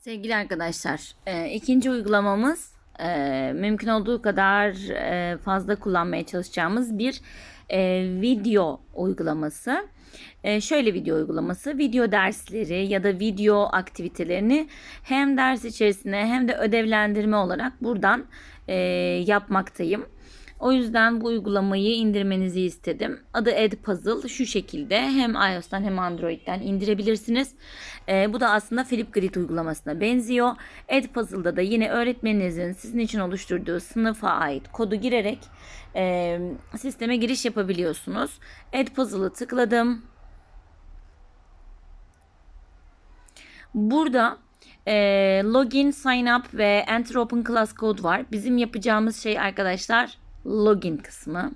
Sevgili arkadaşlar, e, ikinci uygulamamız e, mümkün olduğu kadar e, fazla kullanmaya çalışacağımız bir e, video uygulaması. E, şöyle video uygulaması, video dersleri ya da video aktivitelerini hem ders içerisine hem de ödevlendirme olarak buradan e, yapmaktayım. O yüzden bu uygulamayı indirmenizi istedim. Adı Edpuzzle şu şekilde hem iOS'tan hem Android'den indirebilirsiniz. Ee, bu da aslında Flipgrid uygulamasına benziyor. Edpuzzle'da da yine öğretmeninizin sizin için oluşturduğu sınıfa ait kodu girerek e, sisteme giriş yapabiliyorsunuz. Edpuzzle'ı tıkladım. Burada e, login, sign up ve enter open class code var. Bizim yapacağımız şey arkadaşlar login kısmı.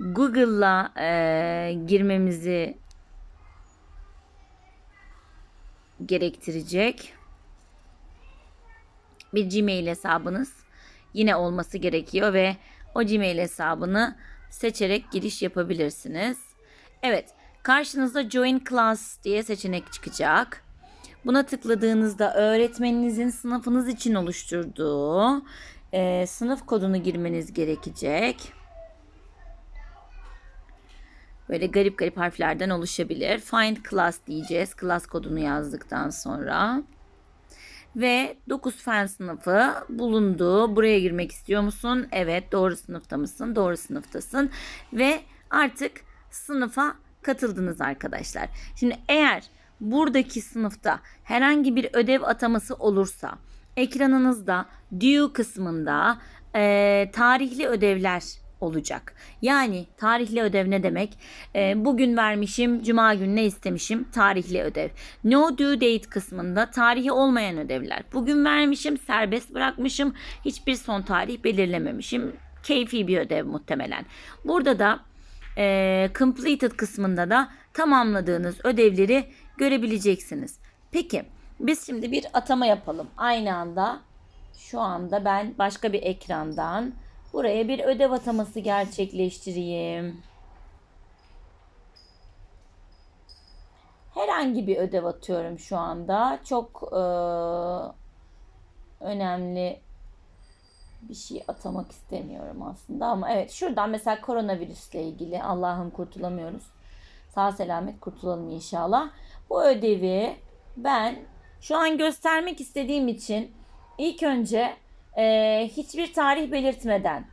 Google'la e, girmemizi gerektirecek. Bir Gmail hesabınız yine olması gerekiyor ve o Gmail hesabını seçerek giriş yapabilirsiniz. Evet, karşınızda Join Class diye seçenek çıkacak. Buna tıkladığınızda öğretmeninizin sınıfınız için oluşturduğu e, sınıf kodunu girmeniz gerekecek. Böyle garip garip harflerden oluşabilir. Find class diyeceğiz. Class kodunu yazdıktan sonra. Ve 9 fen sınıfı bulundu. Buraya girmek istiyor musun? Evet doğru sınıfta mısın? Doğru sınıftasın. Ve artık sınıfa katıldınız arkadaşlar. Şimdi eğer buradaki sınıfta herhangi bir ödev ataması olursa ekranınızda due kısmında e, tarihli ödevler olacak. Yani tarihli ödev ne demek? E, bugün vermişim, cuma günü ne istemişim? Tarihli ödev. No due date kısmında tarihi olmayan ödevler. Bugün vermişim, serbest bırakmışım, hiçbir son tarih belirlememişim. Keyfi bir ödev muhtemelen. Burada da e, completed kısmında da tamamladığınız ödevleri görebileceksiniz. Peki biz şimdi bir atama yapalım. Aynı anda şu anda ben başka bir ekrandan buraya bir ödev ataması gerçekleştireyim. Herhangi bir ödev atıyorum şu anda. Çok e, önemli bir şey atamak istemiyorum aslında ama evet şuradan mesela koronavirüsle ilgili Allah'ım kurtulamıyoruz. Sağ selamet kurtulalım inşallah. Bu ödevi ben şu an göstermek istediğim için ilk önce e, hiçbir tarih belirtmeden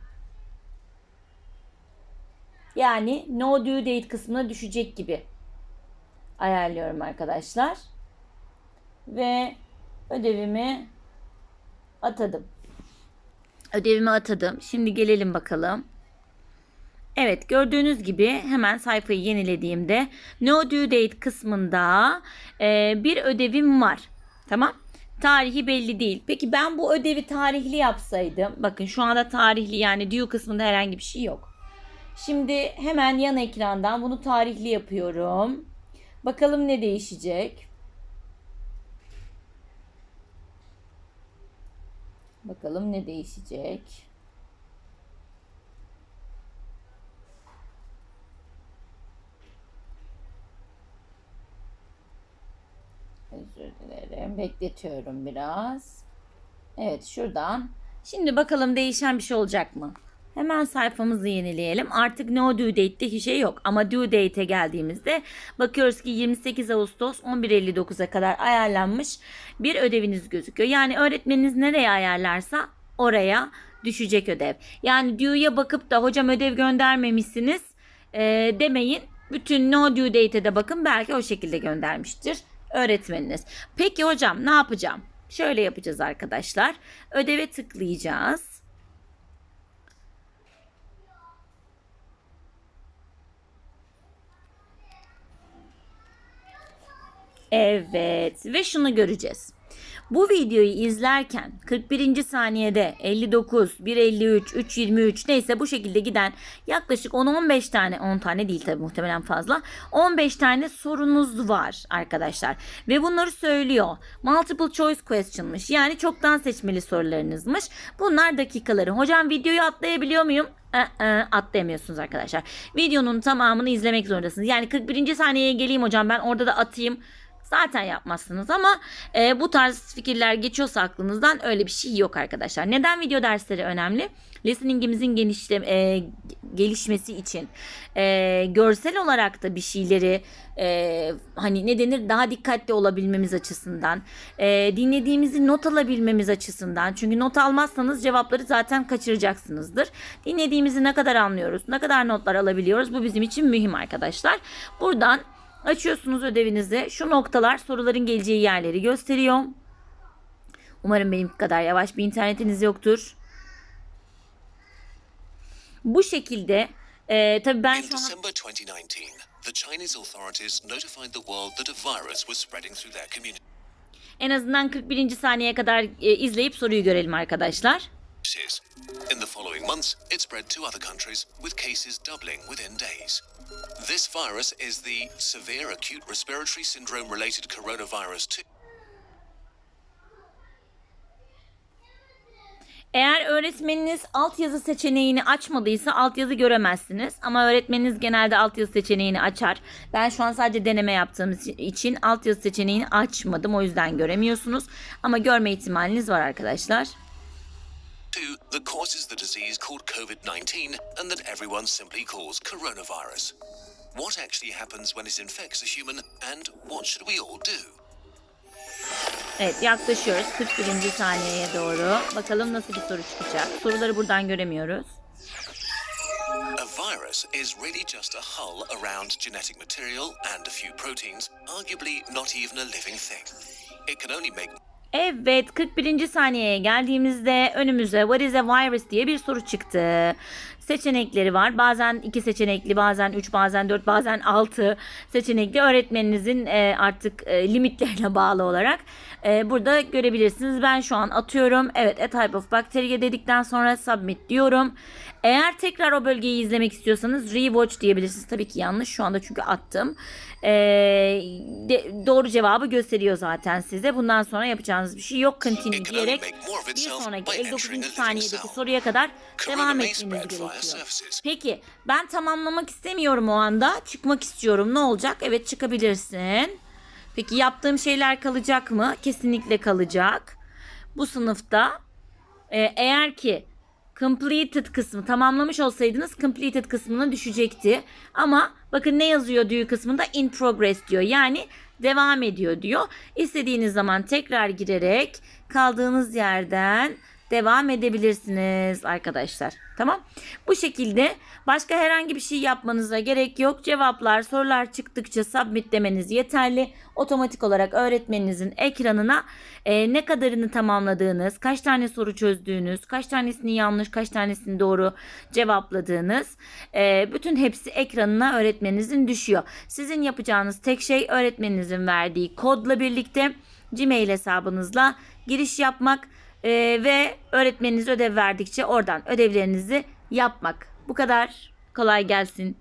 yani no due date kısmına düşecek gibi ayarlıyorum arkadaşlar. Ve ödevimi atadım. Ödevimi atadım. Şimdi gelelim bakalım. Evet gördüğünüz gibi hemen sayfayı yenilediğimde no due date kısmında e, bir ödevim var. Tamam. Tarihi belli değil. Peki ben bu ödevi tarihli yapsaydım. Bakın şu anda tarihli yani due kısmında herhangi bir şey yok. Şimdi hemen yan ekrandan bunu tarihli yapıyorum. Bakalım ne değişecek. Bakalım ne değişecek. Özür dilerim. Bekletiyorum biraz. Evet şuradan. Şimdi bakalım değişen bir şey olacak mı? Hemen sayfamızı yenileyelim. Artık no due date'te hiçbir şey yok. Ama due date'e geldiğimizde bakıyoruz ki 28 Ağustos 11.59'a kadar ayarlanmış bir ödeviniz gözüküyor. Yani öğretmeniniz nereye ayarlarsa oraya düşecek ödev. Yani due'ya bakıp da hocam ödev göndermemişsiniz e, demeyin. Bütün no due date'e de bakın belki o şekilde göndermiştir öğretmeniniz. Peki hocam ne yapacağım? Şöyle yapacağız arkadaşlar. Ödeve tıklayacağız. Evet ve şunu göreceğiz. Bu videoyu izlerken 41. saniyede 59, 1.53, 3.23 neyse bu şekilde giden yaklaşık 10-15 tane 10 tane değil tabi muhtemelen fazla 15 tane sorunuz var arkadaşlar. Ve bunları söylüyor. Multiple choice question'mış yani çoktan seçmeli sorularınızmış. Bunlar dakikaları. Hocam videoyu atlayabiliyor muyum? Atlayamıyorsunuz arkadaşlar. Videonun tamamını izlemek zorundasınız. Yani 41. saniyeye geleyim hocam ben orada da atayım zaten yapmazsınız ama e, bu tarz fikirler geçiyorsa aklınızdan öyle bir şey yok arkadaşlar. Neden video dersleri önemli? Listening'imizin genişle, e, gelişmesi için e, görsel olarak da bir şeyleri e, hani ne denir daha dikkatli olabilmemiz açısından e, dinlediğimizi not alabilmemiz açısından çünkü not almazsanız cevapları zaten kaçıracaksınızdır. Dinlediğimizi ne kadar anlıyoruz, ne kadar notlar alabiliyoruz bu bizim için mühim arkadaşlar. Buradan açıyorsunuz ödevinizi. Şu noktalar soruların geleceği yerleri gösteriyor. Umarım benim kadar yavaş bir internetiniz yoktur. Bu şekilde e, tabii ben şu an December 2019, the Chinese authorities notified the world that a virus was spreading through their communities. en azından 41. saniyeye kadar e, izleyip soruyu görelim arkadaşlar. In the following months, it spread to other countries, with cases doubling within days. This virus is the severe acute respiratory syndrome related coronavirus 2. Eğer öğretmeniniz altyazı seçeneğini açmadıysa altyazı göremezsiniz. Ama öğretmeniniz genelde altyazı seçeneğini açar. Ben şu an sadece deneme yaptığım için altyazı seçeneğini açmadım. O yüzden göremiyorsunuz. Ama görme ihtimaliniz var arkadaşlar. Two that causes the disease called COVID 19 and that everyone simply calls coronavirus. What actually happens when it infects a human, and what should we all do? Evet yaklaşıyoruz 41. saniyeye doğru. Bakalım nasıl bir soru çıkacak. Soruları buradan göremiyoruz. A virus is really just a hull around genetic material and a few proteins, arguably not even a living thing. It can only make Evet 41. saniyeye geldiğimizde önümüze What is a virus diye bir soru çıktı. Seçenekleri var. Bazen iki seçenekli, bazen 3, bazen 4, bazen 6 seçenekli. Öğretmeninizin e, artık e, limitlerine bağlı olarak e, burada görebilirsiniz. Ben şu an atıyorum. Evet a type of bacteria dedikten sonra submit diyorum. Eğer tekrar o bölgeyi izlemek istiyorsanız rewatch diyebilirsiniz. Tabii ki yanlış şu anda çünkü attım. E, de- doğru cevabı gösteriyor zaten size. Bundan sonra yapacağınız bir şey yok. Continue diyerek bir sonraki by 59. entering a living saniyedeki soruya kadar devam etmeniz gerekiyor. Peki ben tamamlamak istemiyorum o anda. Çıkmak istiyorum. Ne olacak? Evet çıkabilirsin. Peki yaptığım şeyler kalacak mı? Kesinlikle kalacak. Bu sınıfta e, eğer ki completed kısmı tamamlamış olsaydınız completed kısmına düşecekti. Ama bakın ne yazıyor diyor kısmında in progress diyor. Yani devam ediyor diyor. İstediğiniz zaman tekrar girerek kaldığınız yerden devam edebilirsiniz arkadaşlar. Tamam. Bu şekilde başka herhangi bir şey yapmanıza gerek yok. Cevaplar, sorular çıktıkça submit demeniz yeterli. Otomatik olarak öğretmeninizin ekranına e, ne kadarını tamamladığınız, kaç tane soru çözdüğünüz, kaç tanesini yanlış, kaç tanesini doğru cevapladığınız e, bütün hepsi ekranına öğretmeninizin düşüyor. Sizin yapacağınız tek şey öğretmeninizin verdiği kodla birlikte Gmail hesabınızla giriş yapmak e, ve öğretmeniniz ödev verdikçe oradan ödevlerinizi yapmak. Bu kadar. Kolay gelsin.